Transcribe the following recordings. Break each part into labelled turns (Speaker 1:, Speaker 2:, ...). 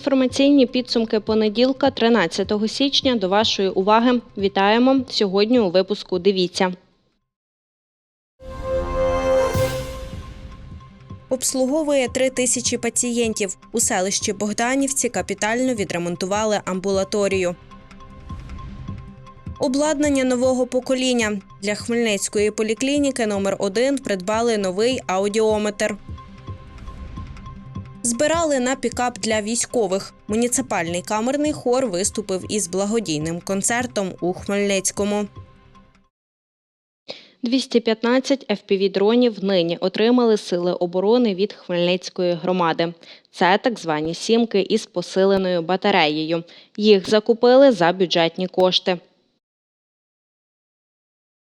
Speaker 1: Інформаційні підсумки понеділка, 13 січня. До вашої уваги вітаємо сьогодні. У випуску дивіться. Обслуговує три тисячі пацієнтів. У селищі Богданівці капітально відремонтували амбулаторію. Обладнання нового покоління для Хмельницької поліклініки номер 1 придбали новий аудіометр. Збирали на пікап для військових. Муніципальний камерний хор виступив із благодійним концертом у Хмельницькому. 215 FPV-дронів нині отримали сили оборони від Хмельницької громади. Це так звані сімки із посиленою батареєю. Їх закупили за бюджетні кошти.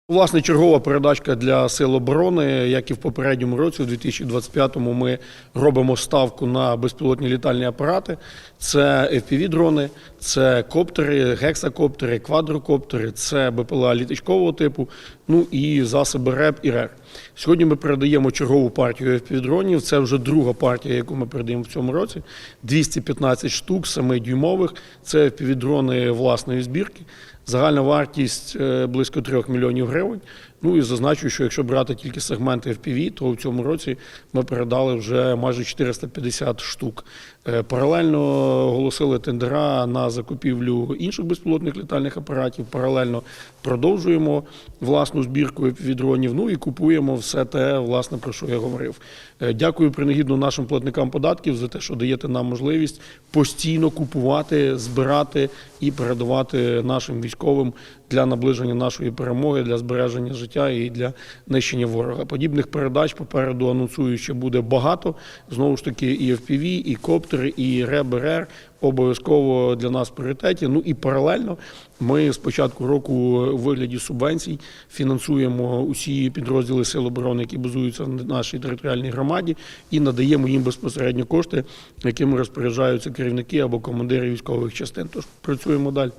Speaker 2: Власне, чергова передачка для сил оборони, як і в попередньому році, у 2025-му ми робимо ставку на безпілотні літальні апарати. Це FPV-дрони, це коптери, гексакоптери, квадрокоптери, це БПЛА літачкового типу, ну і засоби РЕП і РЕР. Сьогодні ми передаємо чергову партію FPV-дронів. Це вже друга партія, яку ми передаємо в цьому році. 215 штук, 7-дюймових. Це FPV-дрони власної збірки. Загальна вартість е, близько 3 мільйонів гривень. Ну і зазначу, що якщо брати тільки сегменти FPV, то в цьому році ми передали вже майже 450 штук. Е, Паралельно оголосили тендера на закупівлю інших безпілотних літальних апаратів. Паралельно продовжуємо власну збірку FPV-дронів, Ну і купуємо все те, власне, про що я говорив. Е, Дякую принагідно нашим платникам податків за те, що даєте нам можливість постійно купувати, збирати і передавати нашим військовим для наближення нашої перемоги, для збереження життя і для нищення ворога. Подібних передач попереду анонсую, що буде багато. Знову ж таки, і FPV, і коптери, і РЕБРР обов'язково для нас в пріоритеті. Ну і паралельно ми з початку року у вигляді субвенцій фінансуємо усі підрозділи Сил оборони, які базуються на нашій територіальній громаді, і надаємо їм безпосередньо кошти, якими розпоряджаються керівники або командири військових частин. Тож працюємо далі.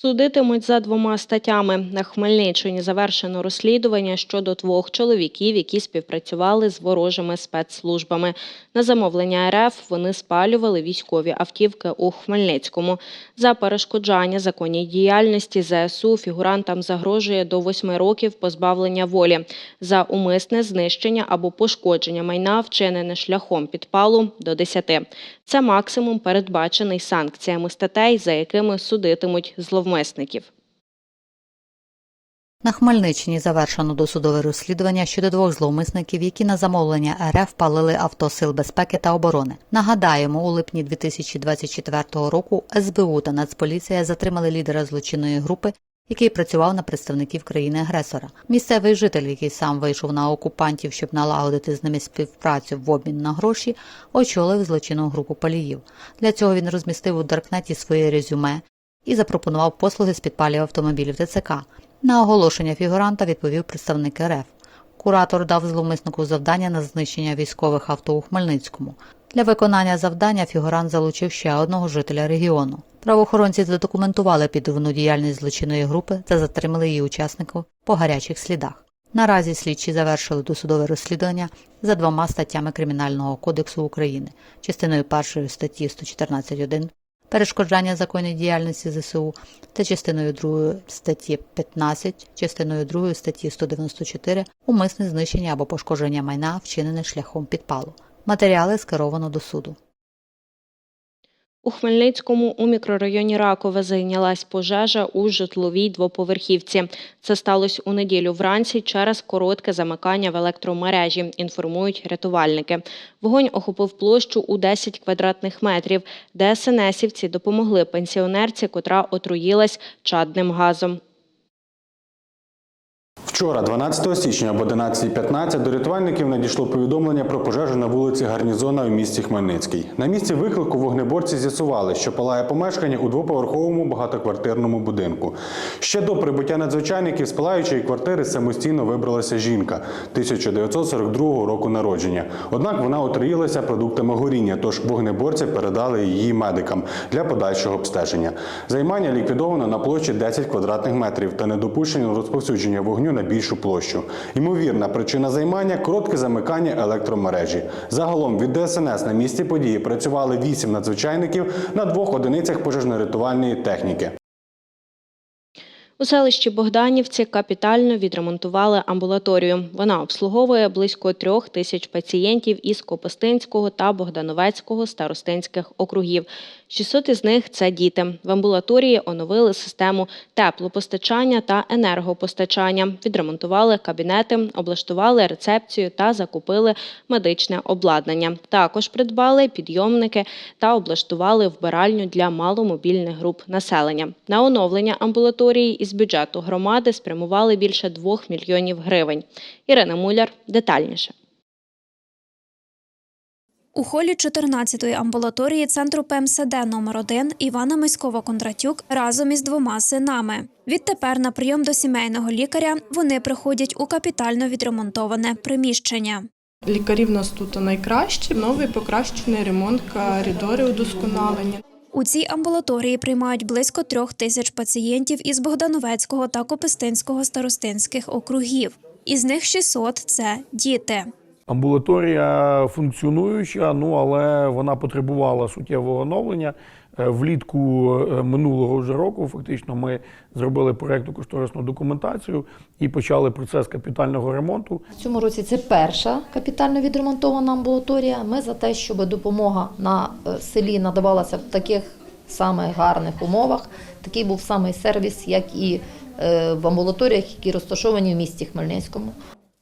Speaker 1: Судитимуть за двома статтями. На Хмельниччині завершено розслідування щодо двох чоловіків, які співпрацювали з ворожими спецслужбами. На замовлення РФ вони спалювали військові автівки у Хмельницькому. За перешкоджання законній діяльності ЗСУ фігурантам загрожує до восьми років позбавлення волі. За умисне знищення або пошкодження майна, вчинене шляхом підпалу до 10. Це максимум передбачений санкціями статей, за якими судитимуть зловмисників.
Speaker 3: На Хмельниччині завершено досудове розслідування щодо двох зловмисників, які на замовлення РФ палили авто Сил безпеки та оборони. Нагадаємо, у липні 2024 року СБУ та Нацполіція затримали лідера злочинної групи, який працював на представників країни-агресора. Місцевий житель, який сам вийшов на окупантів, щоб налагодити з ними співпрацю в обмін на гроші, очолив злочинну групу паліїв. Для цього він розмістив у Даркнеті своє резюме і запропонував послуги з підпалів автомобілів ТЦК. На оголошення фігуранта відповів представник РФ. Куратор дав зловмиснику завдання на знищення військових авто у Хмельницькому. Для виконання завдання фігурант залучив ще одного жителя регіону. Правоохоронці задокументували підривну діяльність злочинної групи та затримали її учасників по гарячих слідах. Наразі слідчі завершили досудове розслідування за двома статтями Кримінального кодексу України, частиною першої статті 114.1 перешкоджання законній діяльності ЗСУ та частиною 2 статті 15, частиною 2 статті 194 умисне знищення або пошкодження майна, вчинене шляхом підпалу. Матеріали скеровано до суду.
Speaker 1: У Хмельницькому у мікрорайоні Ракове зайнялась пожежа у житловій двоповерхівці. Це сталося у неділю вранці через коротке замикання в електромережі, інформують рятувальники. Вогонь охопив площу у 10 квадратних метрів. ДСНСівці допомогли пенсіонерці, котра отруїлась чадним газом.
Speaker 4: Вчора, 12 січня об 11.15, до рятувальників надійшло повідомлення про пожежу на вулиці Гарнізона у місті Хмельницький. На місці виклику вогнеборці з'ясували, що палає помешкання у двоповерховому багатоквартирному будинку. Ще до прибуття надзвичайників з палаючої квартири самостійно вибралася жінка 1942 року народження. Однак вона отруїлася продуктами горіння, тож вогнеборці передали її медикам для подальшого обстеження. Займання ліквідовано на площі 10 квадратних метрів та недопущення розповсюдження вогню на більшу площу. Ймовірна причина займання коротке замикання електромережі. Загалом від ДСНС на місці події працювали 8 надзвичайників на двох одиницях пожежно-рятувальної техніки.
Speaker 1: У селищі Богданівці капітально відремонтували амбулаторію. Вона обслуговує близько трьох тисяч пацієнтів із Копостинського та Богдановецького старостинських округів. 600 із них це діти. В амбулаторії оновили систему теплопостачання та енергопостачання, відремонтували кабінети, облаштували рецепцію та закупили медичне обладнання. Також придбали підйомники та облаштували вбиральню для маломобільних груп населення. На оновлення амбулаторії із бюджету громади спрямували більше 2 мільйонів гривень. Ірина Муляр детальніше.
Speaker 5: У холі 14-ї амбулаторії центру ПМСД номер 1 Івана Миськова-Кондратюк разом із двома синами. Відтепер на прийом до сімейного лікаря вони приходять у капітально відремонтоване приміщення.
Speaker 6: Лікарі в нас тут найкращі, новий покращений ремонт, коридори удосконалені.
Speaker 5: У цій амбулаторії приймають близько трьох тисяч пацієнтів із Богдановецького та Копистинського старостинських округів. Із них 600 – це діти.
Speaker 2: Амбулаторія функціонуюча, ну але вона потребувала суттєвого оновлення. Е, Влітку е, минулого вже року фактично ми зробили проєктну кошторисну документацію і почали процес капітального ремонту.
Speaker 7: В цьому році це перша капітально відремонтована амбулаторія. Ми за те, щоб допомога на е, селі надавалася в таких самих гарних умовах. Такий був самий сервіс, як і в амбулаторіях, які розташовані в місті Хмельницькому.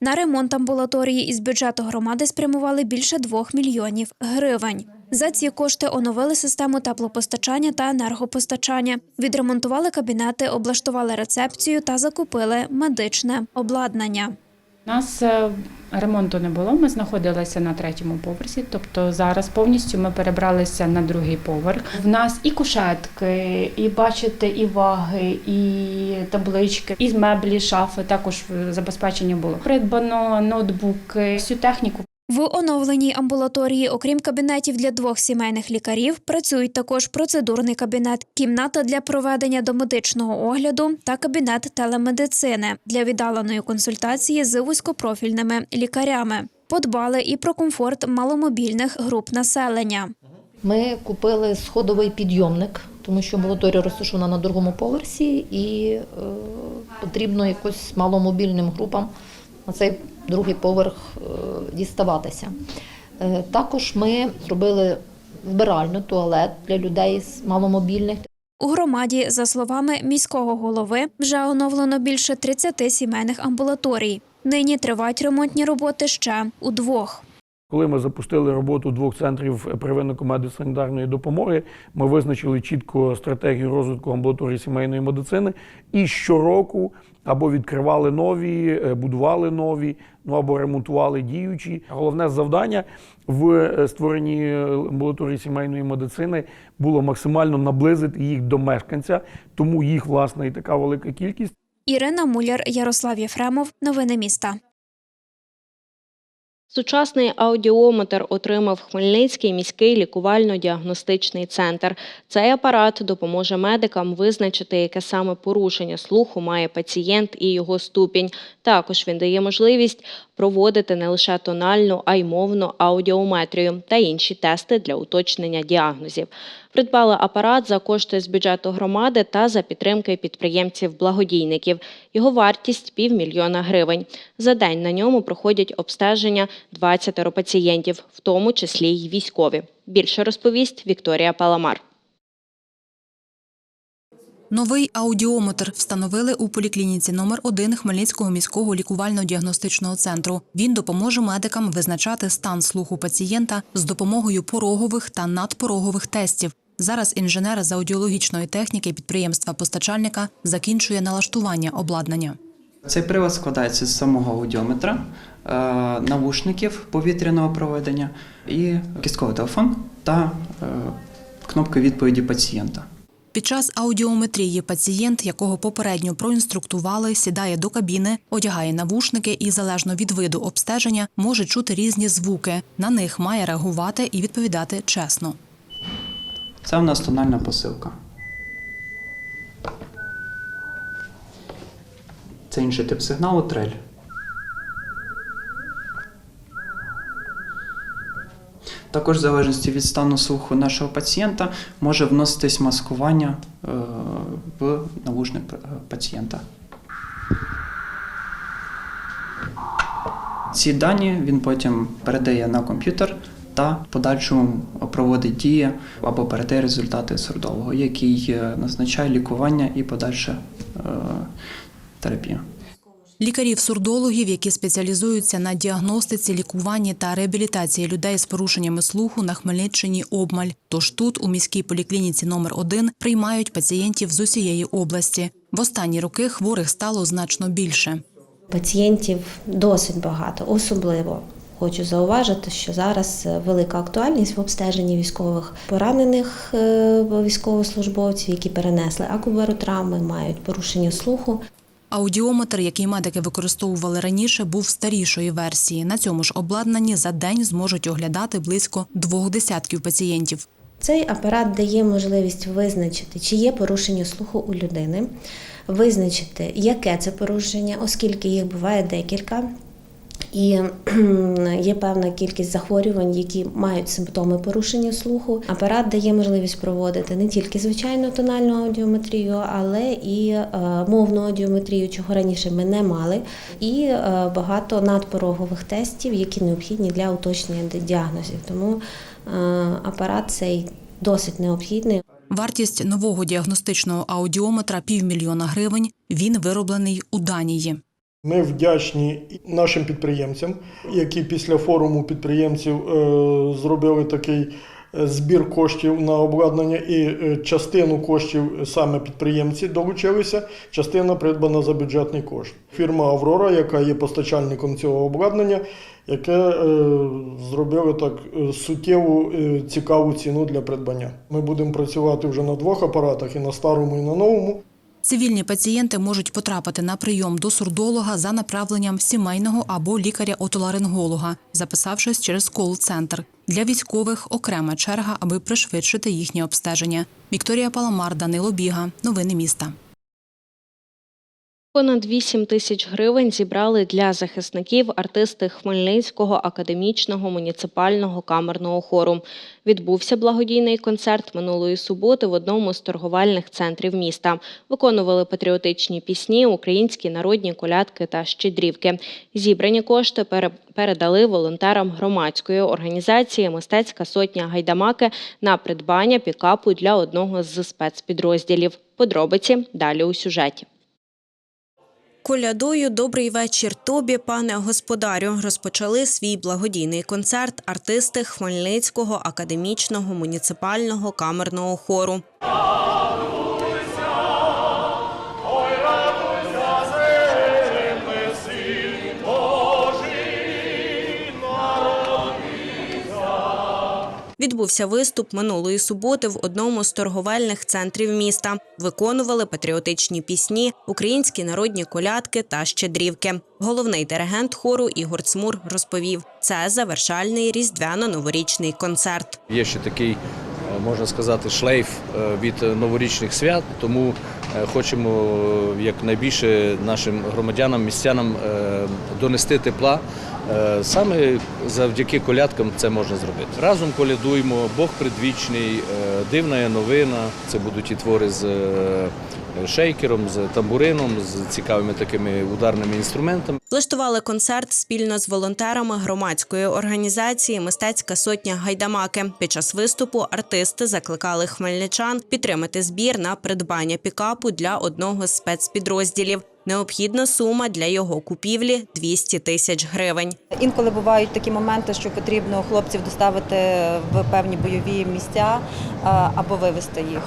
Speaker 5: На ремонт амбулаторії із бюджету громади спрямували більше 2 мільйонів гривень. За ці кошти оновили систему теплопостачання та енергопостачання, відремонтували кабінети, облаштували рецепцію та закупили медичне обладнання.
Speaker 8: Нас е, ремонту не було. Ми знаходилися на третьому поверсі, тобто зараз повністю ми перебралися на другий поверх. В нас і кушетки, і бачите, і ваги, і таблички, і меблі, шафи. Також забезпечення було. Придбано ноутбуки, всю техніку.
Speaker 5: В оновленій амбулаторії, окрім кабінетів для двох сімейних лікарів, працюють також процедурний кабінет, кімната для проведення домедичного огляду та кабінет телемедицини для віддаленої консультації з вузькопрофільними лікарями. Подбали і про комфорт маломобільних груп населення.
Speaker 7: Ми купили сходовий підйомник, тому що амбулаторія розташована на другому поверсі, і е, потрібно якось маломобільним групам на цей другий поверх е, діставатися. Е, також ми зробили збиральну туалет для людей з маломобільних.
Speaker 5: У громаді, за словами міського голови, вже оновлено більше 30 сімейних амбулаторій. Нині тривають ремонтні роботи ще у двох.
Speaker 2: Коли ми запустили роботу двох центрів первинно-медико-санітарної допомоги, ми визначили чітко стратегію розвитку амбулаторії сімейної медицини і щороку або відкривали нові, е, будували нові, ну або ремонтували діючі. Головне завдання в е, створенні амбулаторії сімейної медицини було максимально наблизити їх до мешканця, тому їх власне і така велика кількість.
Speaker 5: Ірина Муляр, Ярослав Єфремов. Новини міста.
Speaker 1: Сучасний аудіометр отримав Хмельницький міський лікувально-діагностичний центр. Цей апарат допоможе медикам визначити, яке саме порушення слуху має пацієнт і його ступінь. Також він дає можливість проводити не лише тональну, а й мовну аудіометрію та інші тести для уточнення діагнозів. Придбали апарат за кошти з бюджету громади та за підтримки підприємців-благодійників. Його вартість півмільйона гривень. За день на ньому проходять обстеження 20 пацієнтів, в тому числі й військові. Більше розповість Вікторія Паламар.
Speaker 9: Новий аудіометр встановили у поліклініці номер 1 Хмельницького міського лікувально-діагностичного центру. Він допоможе медикам визначати стан слуху пацієнта з допомогою порогових та надпорогових тестів. Зараз інженер з аудіологічної техніки підприємства постачальника закінчує налаштування обладнання.
Speaker 10: Цей прилад складається з самого аудіометра, е, навушників повітряного проведення і кістковий телефон та е, кнопки відповіді пацієнта.
Speaker 9: Під час аудіометрії пацієнт, якого попередньо проінструктували, сідає до кабіни, одягає навушники і, залежно від виду обстеження, може чути різні звуки. На них має реагувати і відповідати чесно.
Speaker 10: Це у нас тональна посилка. Це інший тип сигналу трель. Також в залежності від стану слуху нашого пацієнта може вноситись маскування е, в навушник е, пацієнта. Ці дані він потім передає на комп'ютер та в подальшому проводить дії або передає результати сурдолога, який е, назначає лікування і подальше терапію.
Speaker 9: Лікарів-сурдологів, які спеціалізуються на діагностиці, лікуванні та реабілітації людей з порушеннями слуху на Хмельниччині обмаль. Тож тут, у міській поліклініці номер 1 приймають пацієнтів з усієї області. В останні роки хворих стало значно більше.
Speaker 11: Пацієнтів досить багато, особливо. Хочу зауважити, що зараз велика актуальність в обстеженні військових поранених е, військовослужбовців, які перенесли акубаротравми, мають порушення слуху.
Speaker 9: Аудіометр, який медики використовували раніше, був старішої версії. На цьому ж обладнанні за день зможуть оглядати близько двох десятків пацієнтів.
Speaker 11: Цей апарат дає можливість визначити, чи є порушення слуху у людини, визначити, яке це порушення, оскільки їх буває декілька. І є певна кількість захворювань, які мають симптоми порушення слуху. Апарат дає можливість проводити не тільки звичайну тональну аудіометрію, але і е, мовну аудіометрію, чого раніше ми не мали, і е, багато надпорогових тестів, які необхідні для уточнення діагнозів. Тому е, апарат цей досить необхідний.
Speaker 9: Вартість нового діагностичного аудіометра півмільйона гривень. Він вироблений у Данії.
Speaker 12: Ми вдячні нашим підприємцям, які після форуму підприємців е, зробили такий е, збір коштів на обладнання, і е, частину коштів саме підприємці долучилися, частина придбана за бюджетний кошт. Фірма Аврора, яка є постачальником цього обладнання, яке зробили так суттєву цікаву ціну для придбання. Ми будемо працювати вже на двох апаратах і на старому, і на новому.
Speaker 9: Цивільні пацієнти можуть потрапити на прийом до сурдолога за направленням сімейного або лікаря-отоларинголога, записавшись через кол-центр. Для військових окрема черга, аби пришвидшити їхнє обстеження. Вікторія Паламар, Данило Біга. Новини міста.
Speaker 1: Понад 8 тисяч гривень зібрали для захисників артисти Хмельницького академічного муніципального камерного хору. Відбувся благодійний концерт минулої суботи в одному з торговельних центрів міста. Виконували патріотичні пісні, українські народні колядки та щедрівки. Зібрані кошти пере- передали волонтерам громадської організації Мистецька сотня гайдамаки на придбання пікапу для одного з спецпідрозділів. Подробиці далі у сюжеті. Колядою Добрий вечір тобі, пане господарю. Розпочали свій благодійний концерт артисти Хмельницького академічного муніципального камерного хору. Відбувся виступ минулої суботи в одному з торговельних центрів міста. Виконували патріотичні пісні, українські народні колядки та щедрівки. Головний диригент хору Ігор Цмур розповів: це завершальний різдвяно-новорічний концерт.
Speaker 13: Є ще такий, е, можна сказати, шлейф е, від новорічних свят, тому е, хочемо якнайбільше нашим громадянам, містянам донести тепла. Е, Саме завдяки колядкам це можна зробити. Разом колядуємо, Бог предвічний, е, дивна є новина. Це будуть і твори з е, шейкером, з тамбурином, з цікавими такими ударними інструментами.
Speaker 1: Влаштували концерт спільно з волонтерами громадської організації Мистецька сотня гайдамаки. Під час виступу артисти закликали хмельничан підтримати збір на придбання пікапу для одного з спецпідрозділів. Необхідна сума для його купівлі 200 тисяч гривень.
Speaker 14: Інколи бувають такі моменти, що потрібно хлопців доставити в певні бойові місця або вивезти їх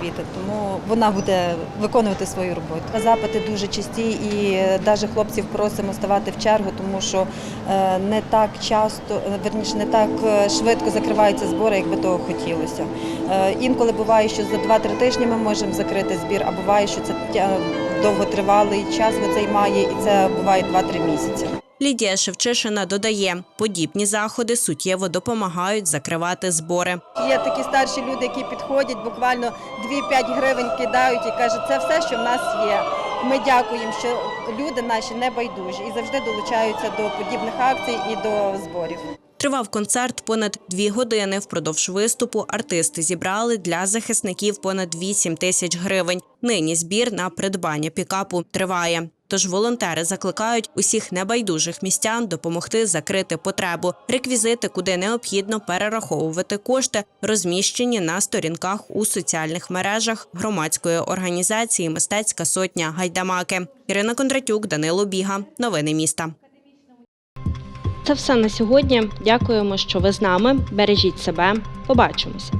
Speaker 14: звідти. Тому вона буде виконувати свою роботу. Запити дуже часті, і навіть хлопців просимо ставати в чергу, тому що е, не так часто, е, верніше, не так е, швидко закриваються збори, як би того хотілося. Е, Інколи буває, що за 2-3 тижні ми можемо закрити збір, а буває, що це довготривалий час займає, і це буває 2-3 місяці.
Speaker 1: Лідія Шевчишина додає, подібні заходи суттєво допомагають закривати збори.
Speaker 14: Є такі старші люди, які підходять, буквально 2-5 гривень кидають і кажуть, це все, що в нас є. Ми дякуємо, що люди наші не байдужі і завжди долучаються до подібних акцій і до зборів.
Speaker 1: Тривав концерт понад дві години. Впродовж виступу артисти зібрали для захисників понад 8 тисяч гривень. Нині збір на придбання пікапу триває. Тож волонтери закликають усіх небайдужих містян допомогти закрити потребу. Реквізити, куди необхідно перераховувати кошти, розміщені на сторінках у соціальних мережах громадської організації Мистецька сотня Гайдамаки. Ірина Кондратюк, Данило Біга. Новини міста. Це все на сьогодні. Дякуємо, що ви з нами. Бережіть себе. Побачимося.